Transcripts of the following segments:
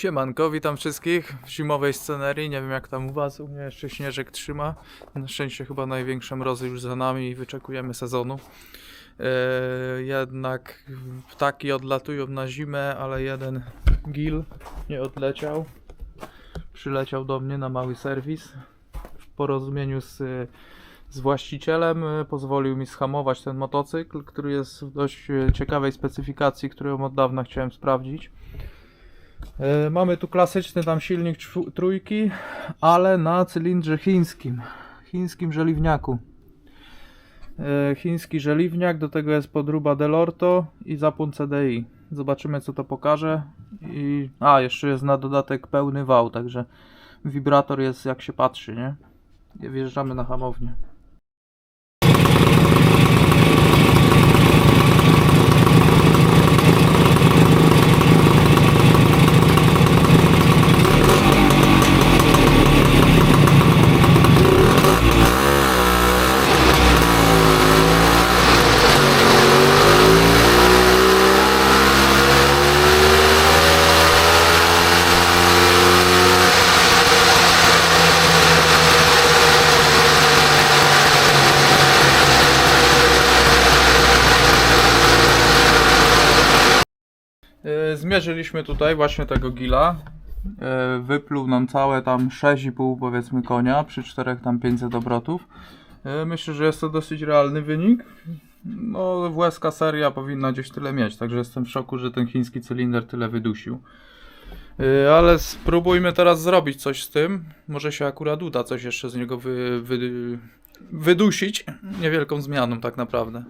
Siemanko, witam wszystkich w zimowej scenerii. Nie wiem jak tam u was, u mnie jeszcze śnieżek trzyma. Na szczęście chyba największe mrozy już za nami i wyczekujemy sezonu. Eee, jednak ptaki odlatują na zimę, ale jeden gil nie odleciał. Przyleciał do mnie na mały serwis. W porozumieniu z, z właścicielem e, pozwolił mi schamować ten motocykl, który jest w dość e, ciekawej specyfikacji, którą od dawna chciałem sprawdzić. E, Mamy tu klasyczny tam silnik trójki, ale na cylindrze chińskim, chińskim żeliwniaku. E, Chiński żeliwniak, do tego jest podruba Delorto i zapłon CDI. Zobaczymy co to pokaże. I, a, jeszcze jest na dodatek pełny wał, także wibrator jest jak się patrzy, nie? Wjeżdżamy na hamownię. Zmierzyliśmy tutaj właśnie tego gila. E, Wypluł nam całe tam 6,5 powiedzmy konia przy czterech tam 500 obrotów. E, Myślę, że jest to dosyć realny wynik. No, włoska seria powinna gdzieś tyle mieć, także jestem w szoku, że ten chiński cylinder tyle wydusił. E, Ale spróbujmy teraz zrobić coś z tym. Może się akurat uda coś jeszcze z niego wy, wy, wydusić. Niewielką zmianą tak naprawdę.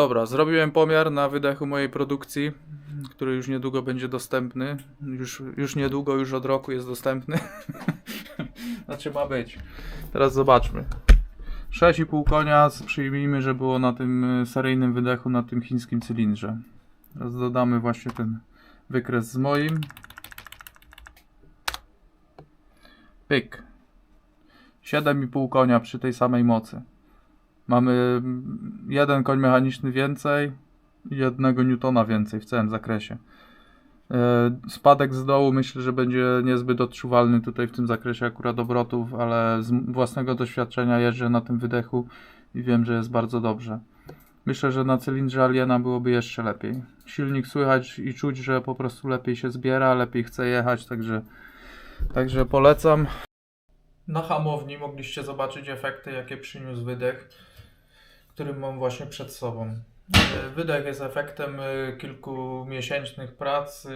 Dobra, zrobiłem pomiar na wydechu mojej produkcji, który już niedługo będzie dostępny. Już, już niedługo, już od roku jest dostępny. znaczy ma być. Teraz zobaczmy. 6,5 konia, przyjmijmy, że było na tym y, seryjnym wydechu, na tym chińskim cylindrze. Teraz dodamy właśnie ten wykres z moim. Pyk. 7,5 konia przy tej samej mocy. Mamy jeden koń mechaniczny więcej jednego newtona więcej w całym zakresie. E, Spadek z dołu myślę, że będzie niezbyt odczuwalny tutaj w tym zakresie akurat obrotów, ale z własnego doświadczenia jeżdżę na tym wydechu i wiem, że jest bardzo dobrze. Myślę, że na cylindrze Aliena byłoby jeszcze lepiej. Silnik słychać i czuć, że po prostu lepiej się zbiera, lepiej chce jechać, także, także polecam. Na hamowni mogliście zobaczyć efekty, jakie przyniósł wydech, który mam właśnie przed sobą. E, Wydech jest efektem e, kilkumiesięcznych prac e,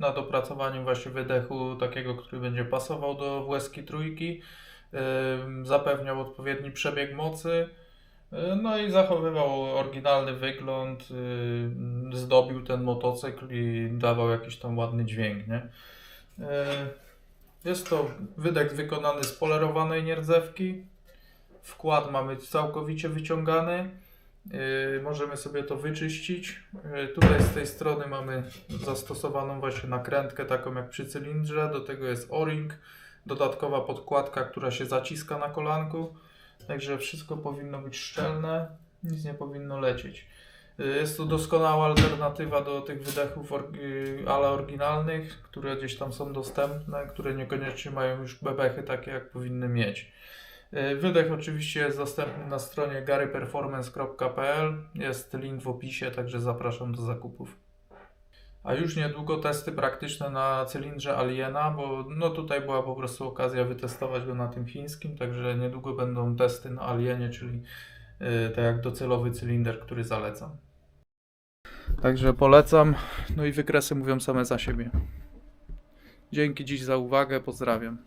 nad opracowaniem właśnie wydechu takiego, który będzie pasował do włeski trójki, zapewniał odpowiedni przebieg mocy, no i zachowywał oryginalny wygląd, zdobił ten motocykl i dawał jakiś tam ładny dźwięk, nie? Jest to wydech wykonany z polerowanej nierdzewki. Wkład mamy całkowicie wyciągany. Yy, możemy sobie to wyczyścić. Yy, tutaj z tej strony mamy zastosowaną właśnie nakrętkę, taką jak przy cylindrze. Do tego jest O-ring, dodatkowa podkładka, która się zaciska na kolanku. Także wszystko powinno być szczelne, nic nie powinno lecieć. Y, Jest to doskonała alternatywa do tych wydechów y, ale oryginalnych, które gdzieś tam są dostępne, które niekoniecznie mają już bebechy takie, jak powinny mieć. Y, Wydech oczywiście jest dostępny na stronie garyperformance.pl. Jest link w opisie, także zapraszam do zakupów. A już niedługo testy praktyczne na cylindrze Aliena, bo no tutaj była po prostu okazja wytestować go na tym chińskim, także niedługo będą testy na Alienie, czyli yy, tak jak docelowy cylinder, który zalecam. Także polecam, no i wykresy mówią same za siebie. Dzięki dziś za uwagę, pozdrawiam.